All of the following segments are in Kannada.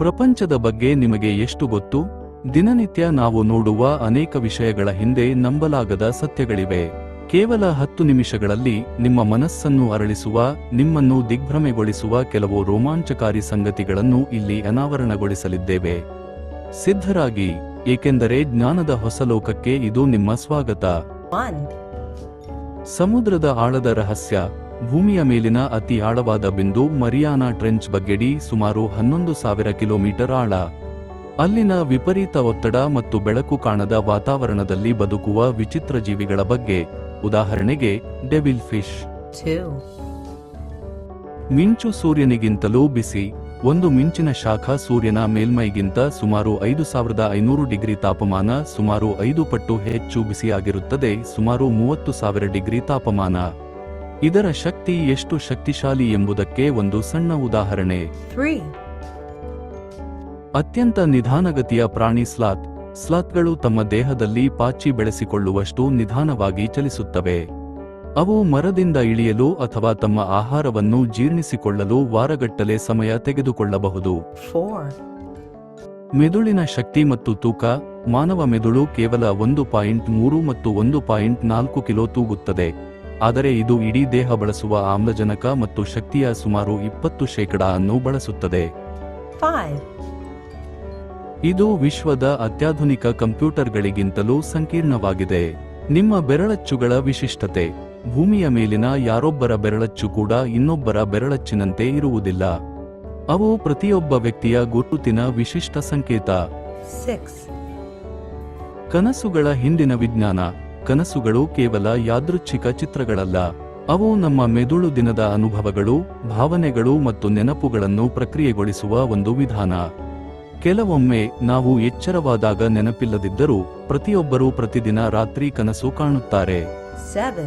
ಪ್ರಪಂಚದ ಬಗ್ಗೆ ನಿಮಗೆ ಎಷ್ಟು ಗೊತ್ತು? ದಿನನಿತ್ಯ ನಾವು ನೋಡುವ ಅನೇಕ ವಿಷಯಗಳ ಹಿಂದೆ ನಂಬಲಾಗದ ಸತ್ಯಗಳಿವೆ. ಕೇವಲ ಹತ್ತು ನಿಮಿಷಗಳಲ್ಲಿ ನಿಮ್ಮ ಮನಸ್ಸನ್ನು ಅರಳಿಸುವ ನಿಮ್ಮನ್ನು ದಿಗ್ಭ್ರಮೆಗೊಳಿಸುವ ಕೆಲವು ರೋಮಾಂಚಕಾರಿ ಸಂಗತಿಗಳನ್ನು ಇಲ್ಲಿ ಅನಾವರಣಗೊಳಿಸಲಿದ್ದೇವೆ. ಸಿದ್ಧರಾಗಿ ಏಕೆಂದರೆ ಜ್ಞಾನದ ಹೊಸ ಲೋಕಕ್ಕೆ ಇದು ನಿಮ್ಮ ಸ್ವಾಗತ. ಸಮುದ್ರದ ಆಳದ ರಹಸ್ಯ ಭೂಮಿಯ ಮೇಲಿನ ಅತಿ ಆಳವಾದ ಬಿಂದು ಮರಿಯಾನಾ ಟ್ರೆಂಚ್ ಬಗ್ಗೆಡಿ ಸುಮಾರು ಹನ್ನೊಂದು ಸಾವಿರ ಕಿಲೋಮೀಟರ್ ಆಳ. ಅಲ್ಲಿನ ವಿಪರೀತ ಒತ್ತಡ ಮತ್ತು ಬೆಳಕು ಕಾಣದ ವಾತಾವರಣದಲ್ಲಿ ಬದುಕುವ ವಿಚಿತ್ರ ಜೀವಿಗಳ ಬಗ್ಗೆ. ಉದಾಹರಣೆಗೆ, ಡೆವಿಲ್ ಫಿಶ್. ಮಿಂಚು ಸೂರ್ಯನಿಗಿಂತಲೂ ಬಿಸಿ. ಒಂದು ಮಿಂಚಿನ ಶಾಖ ಸೂರ್ಯನ ಮೇಲ್ಮೈಗಿಂತ ಸುಮಾರು ಐದು ಸಾವಿರದ ಐನೂರು ಡಿಗ್ರಿ ತಾಪಮಾನ, ಸುಮಾರು ಐದು ಪಟ್ಟು ಹೆಚ್ಚು ಬಿಸಿಯಾಗಿರುತ್ತದೆ, ಸುಮಾರು ಮೂವತ್ತು ಸಾವಿರ ಡಿಗ್ರಿ ತಾಪಮಾನ. ಇದರ ಶಕ್ತಿ ಎಷ್ಟು ಶಕ್ತಿಶಾಲಿ ಎಂಬುದಕ್ಕೆ ಒಂದು ಸಣ್ಣ ಉದಾಹರಣೆ. ಅತ್ಯಂತ ನಿಧಾನಗತಿಯ ಪ್ರಾಣಿ ಸ್ಲಾತ್. ಸ್ಲಾತ್ಗಳು ತಮ್ಮ ದೇಹದಲ್ಲಿ ಪಾಚಿ ಬೆಳೆಸಿಕೊಳ್ಳುವಷ್ಟು ನಿಧಾನವಾಗಿ ಚಲಿಸುತ್ತವೆ. ಅವು ಮರದಿಂದ ಇಳಿಯಲು ಅಥವಾ ತಮ್ಮ ಆಹಾರವನ್ನು ಜೀರ್ಣಿಸಿಕೊಳ್ಳಲು ವಾರಗಟ್ಟಲೆ ಸಮಯ ತೆಗೆದುಕೊಳ್ಳಬಹುದು. 4. ಮೆದುಳಿನ ಶಕ್ತಿ ಮತ್ತು ತೂಕ ಮಾನವ ಮೆದುಳು ಕೇವಲ ಒಂದು ಪಾಯಿಂಟ್ ಮೂರು ಮತ್ತು ಒಂದು ಪಾಯಿಂಟ್ ನಾಲ್ಕು ಕಿಲೋ ತೂಗುತ್ತದೆ. ಆದರೆ ಇದು ಇಡೀ ದೇಹ ಬಳಸುವ ಆಮ್ಲಜನಕ ಮತ್ತು ಶಕ್ತಿಯ ಸುಮಾರು ಇಪ್ಪತ್ತು ಶೇಕಡ ಅನ್ನು ಬಳಸುತ್ತದೆ. 5. ಇದು ವಿಶ್ವದ ಅತ್ಯಾಧುನಿಕ ಕಂಪ್ಯೂಟರ್ಗಳಿಗಿಂತಲೂ ಸಂಕೀರ್ಣವಾಗಿದೆ. ನಿಮ್ಮ ಬೆರಳಚ್ಚುಗಳ ವಿಶಿಷ್ಟತೆ. ಭೂಮಿಯ ಮೇಲಿನ ಯಾರೊಬ್ಬರ ಬೆರಳಚ್ಚು ಕೂಡ ಇನ್ನೊಬ್ಬರ ಬೆರಳಚ್ಚಿನಂತೆ ಇರುವುದಿಲ್ಲ. ಅವು ಪ್ರತಿಯೊಬ್ಬ ವ್ಯಕ್ತಿಯ ಗುರುತಿನ ವಿಶಿಷ್ಟ ಸಂಕೇತ. 6. ಕನಸುಗಳ ಹಿಂದಿನ ವಿಜ್ಞಾನ. ಕನಸುಗಳು ಕೇವಲ ಯಾದೃಚ್ಛಿಕ ಚಿತ್ರಗಳಲ್ಲ. ಅವು ನಮ್ಮ ಮೆದುಳು ದಿನದ ಅನುಭವಗಳು ಭಾವನೆಗಳು ಮತ್ತು ನೆನಪುಗಳನ್ನು ಪ್ರಕ್ರಿಯೆಗೊಳಿಸುವ ಒಂದು ವಿಧಾನ. ಕೆಲವೊಮ್ಮೆ ನಾವು ಎಚ್ಚರವಾದಾಗ ನೆನಪಿಲ್ಲದಿದ್ದರೂ ಪ್ರತಿಯೊಬ್ಬರೂ ಪ್ರತಿದಿನ ರಾತ್ರಿ ಕನಸು ಕಾಣುತ್ತಾರೆ. 7.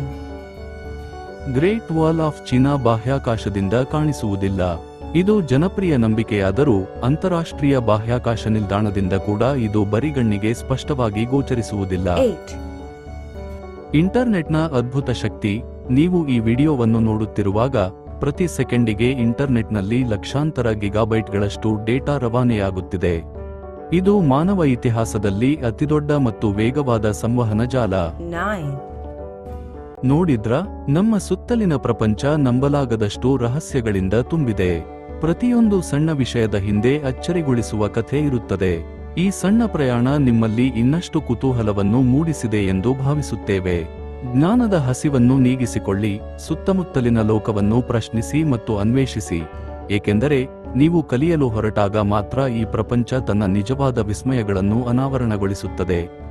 ಗ್ರೇಟ್ ವಾಲ್ ಆಫ್ ಚೀನಾ ಬಾಹ್ಯಾಕಾಶದಿಂದ ಕಾಣಿಸುವುದಿಲ್ಲ. ಇದು ಜನಪ್ರಿಯ ನಂಬಿಕೆಯಾದರೂ ಅಂತಾರಾಷ್ಟ್ರೀಯ ಬಾಹ್ಯಾಕಾಶ ನಿಲ್ದಾಣದಿಂದ ಕೂಡ ಇದು ಬರಿಗಣ್ಣಿಗೆ ಸ್ಪಷ್ಟವಾಗಿ ಗೋಚರಿಸುವುದಿಲ್ಲ. 8. ಇಂಟರ್ನೆಟ್ನ ಅದ್ಭುತ ಶಕ್ತಿ ನೀವು ಈ ವಿಡಿಯೋವನ್ನು ನೋಡುತ್ತಿರುವಾಗ ಪ್ರತಿ ಸೆಕೆಂಡಿಗೆ ಇಂಟರ್ನೆಟ್ನಲ್ಲಿ ಲಕ್ಷಾಂತರ ಗಿಗಾಬೈಟ್ಗಳಷ್ಟು ಡೇಟಾ ರವಾನೆಯಾಗುತ್ತಿದೆ. ಇದು ಮಾನವ ಇತಿಹಾಸದಲ್ಲಿ ಅತಿದೊಡ್ಡ ಮತ್ತು ವೇಗವಾದ ಸಂವಹನ ಜಾಲ. 9. ನೋಡಿದ್ರ ನಮ್ಮ ಸುತ್ತಲಿನ ಪ್ರಪಂಚ ನಂಬಲಾಗದಷ್ಟು ರಹಸ್ಯಗಳಿಂದ ತುಂಬಿದೆ. ಪ್ರತಿಯೊಂದು ಸಣ್ಣ ವಿಷಯದ ಹಿಂದೆ ಅಚ್ಚರಿಗೊಳಿಸುವ ಕಥೆ ಇರುತ್ತದೆ. ಈ ಸಣ್ಣ ಪ್ರಯಾಣ ನಿಮ್ಮಲ್ಲಿ ಇನ್ನಷ್ಟು ಕುತೂಹಲವನ್ನು ಮೂಡಿಸಿದೆ ಎಂದು ಭಾವಿಸುತ್ತೇವೆ. ಜ್ಞಾನದ ಹಸಿವನ್ನು ನೀಗಿಸಿಕೊಳ್ಳಿ, ಸುತ್ತಮುತ್ತಲಿನ ಲೋಕವನ್ನು ಪ್ರಶ್ನಿಸಿ ಮತ್ತು ಅನ್ವೇಷಿಸಿ. ಏಕೆಂದರೆ, ನೀವು ಕಲಿಯಲು ಹೊರಟಾಗ ಮಾತ್ರ ಈ ಪ್ರಪಂಚ ತನ್ನ ನಿಜವಾದ ವಿಸ್ಮಯಗಳನ್ನು ಅನಾವರಣಗೊಳಿಸುತ್ತದೆ.